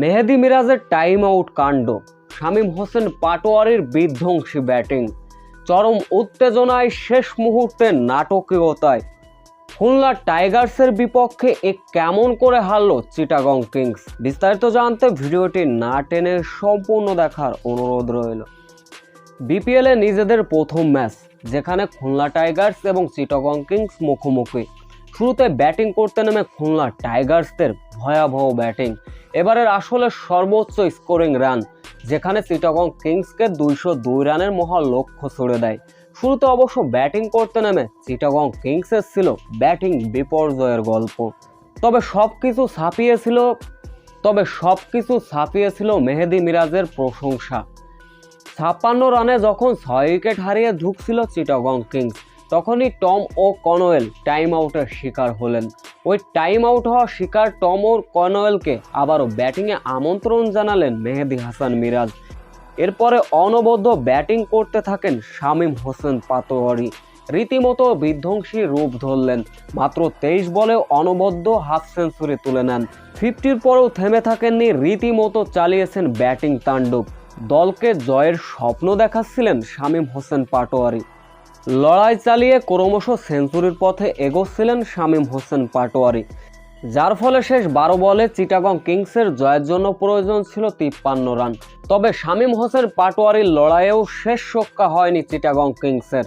মেহেদি মিরাজের time out কাণ্ড। শামীম হোসেন পাটোয়ারির বিধ্বংসী ব্যাটিং চরম উত্তেজনায় শেষ মুহূর্তে নাটকীয়তায়। খুলনা টাইগার্সের বিপক্ষে এ কেমন করে হারলো চিটাগং কিংস? বিস্তারিত জানতে ভিডিওটি না টেনে সম্পূর্ণ দেখার অনুরোধ রইল। বিপিএলে নিজেদের প্রথম ম্যাচ যেখানে খুলনা টাইগার্স এবং চিটাগং কিংস মুখোমুখি। শুরুতে ব্যাটিং করতে নেমে খুলনা টাইগার্সদের ভয়াবহ ব্যাটিং। এবারের আসলে সর্বোচ্চ স্কোরিং রান, যেখানে চিটাগং কিংসকে দুইশো দুই রানের মহা লক্ষ্য ছুড়ে দেয়। শুরুতে অবশ্য ব্যাটিং করতে নেমে চিটাগং কিংসের ছিল ব্যাটিং বিপর্যয়ের গল্প। তবে সব কিছু ছাপিয়েছিল, তবে সব কিছু ছাপিয়েছিল মেহেদি মিরাজের প্রশংসা। ছাপ্পান্ন রানে যখন ছয় উইকেট হারিয়ে ঢুকছিল চিটাগং কিংস তখনই টম ও কনোয়েল টাইম আউটের শিকার হলেন। ওই টাইম আউট হওয়া শিকার টম ও কনোয়েলকে আবারও ব্যাটিংয়ে আমন্ত্রণ জানালেন মেহেদি হাসান মিরাজ। এরপরে অনবদ্য ব্যাটিং করতে থাকেন শামীম হোসেন পাতোয়ারি। রীতিমতো বিধ্বংসী রূপ ধরলেন। মাত্র তেইশ বলে অনবদ্য হাফ সেঞ্চুরি তুলে নেন। ফিফটির পরেও থেমে থাকেননি, রীতিমতো চালিয়েছেন ব্যাটিং তাণ্ডব। দলকে জয়ের স্বপ্ন দেখাচ্ছিলেন শামীম হোসেন পাটোয়ারি। লড়াই চালিয়ে ক্রমশ সেঞ্চুরির পথে এগোচ্ছিলেন শামীম হোসেন পাটোয়ারি। যার ফলে শেষ বারো বলে চিটাগং কিংসের জয়ের জন্য প্রয়োজন ছিল তিপ্পান্ন রান। তবে শামীম হোসেন পাটোয়ারির লড়াইয়েও শেষ সক্কা হয়নি চিটাগং কিংসের।